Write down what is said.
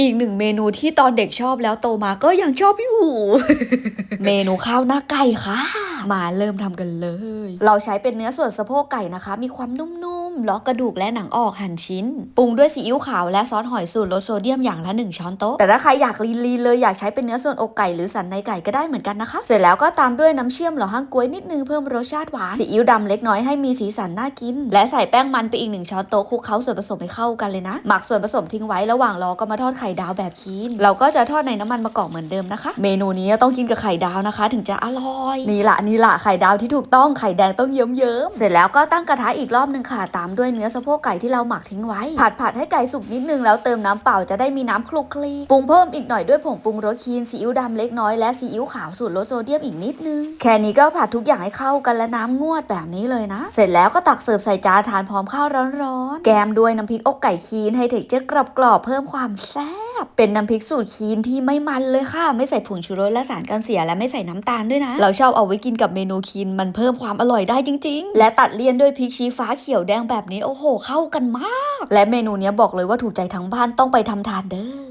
อีกหนึ่งเมนูที่ตอนเด็กชอบแล้วโตมาก็ยังชอบอยู่ เมนูข้าวหน้าไก่ค่ะ มาเริ่มทำกันเลย เราใช้เป็นเนื้อส่วนสะโพกไก่นะคะ มีความนุ่ม ลาะกระดูกและหนังออกหั่นชิ้น ปรุงด้วยซีอิ๊วขาวและซอสหอยสูตรลดโซเดียมอย่างละหนึ่งช้อนโต๊ะ แต่ถ้าใครอยากลีนๆเลยอยากใช้เป็นเนื้อส่วนอกไก่หรือสันในไก่ก็ได้เหมือนกันนะคะ เสร็จแล้วก็ตามด้วยน้ำเชื่อมหล่อห้างกล้วยนิดนึงเพิ่มรสชาติหวาน ซีอิ๊วดำเล็กน้อยให้มีสีสันน่ากิน และใส่แป้งมันไปอีกหนึ่งช้อนโต๊ะคลุกเคล้าส่วนผสมให้เข้ากันเลยนะ หมักส่วนผสมทิ้งไว้ระหว่างรอก็มาทอดไข่ดาวแบบคีนเราก็จะทอดในน้ำมันมะกอกเหมือนเดิมนะคะ เมนูนี้ต้องกินกับไข่ดาวนะคะ ถึงจะอร่อย นี่ละนี่ละไข่ดาวที่ถูกต้องไข่แดงต้องเยิ้มๆเสร็จแล้วก็ตั้งกระทะอีกรอบหนึ่งค่ะตามด้วยเนื้อสะโพกไก่ที่เราหมักทิ้งไว้ ผัดผัดให้ไก่สุกนิดนึงแล้วเติมน้ำเปล่าจะได้มีน้ำคลุกคลีปรุงเพิ่มอีกหน่อยด้วยผงปรุงรสคีนซีอิ๊วดำเล็กน้อยและซีอิ๊วขาวสูตรลดโซเดียมอีกนิดนึง แค่นี้ก็ผัดทุกอย่างให้เข้ากันและน้ำงวดแบบนี้เลยนะ เสร็จแล้วก็ตักเสิร์ฟใส่จานทานพร้อมข้าวร้อนๆ แกมด้วยน้ำพริกอกไก่คีนให้เท็กเจอร์กรอบๆเพิ่มความแซ่บ เป็นน้ำพริกสูตรคีนที่ไม่มันเลยค่ะ ไม่ใส่ผงชูรสและสารกันเสียและไม่ใส่น้ำตาลด้วยนะ เราชอบเอาไว้กินกับเมนูคีนมันเพิ่มความอร่อยได้จริง ๆ และตัดเลี่ยนด้วยพริกชี้ฟ้าเขียวแดงแบบนี้โอ้โห เข้ากันมาก และเมนูเนี้ยบอกเลยว่าถูกใจทั้งบ้านต้องไปทำทานเด้อ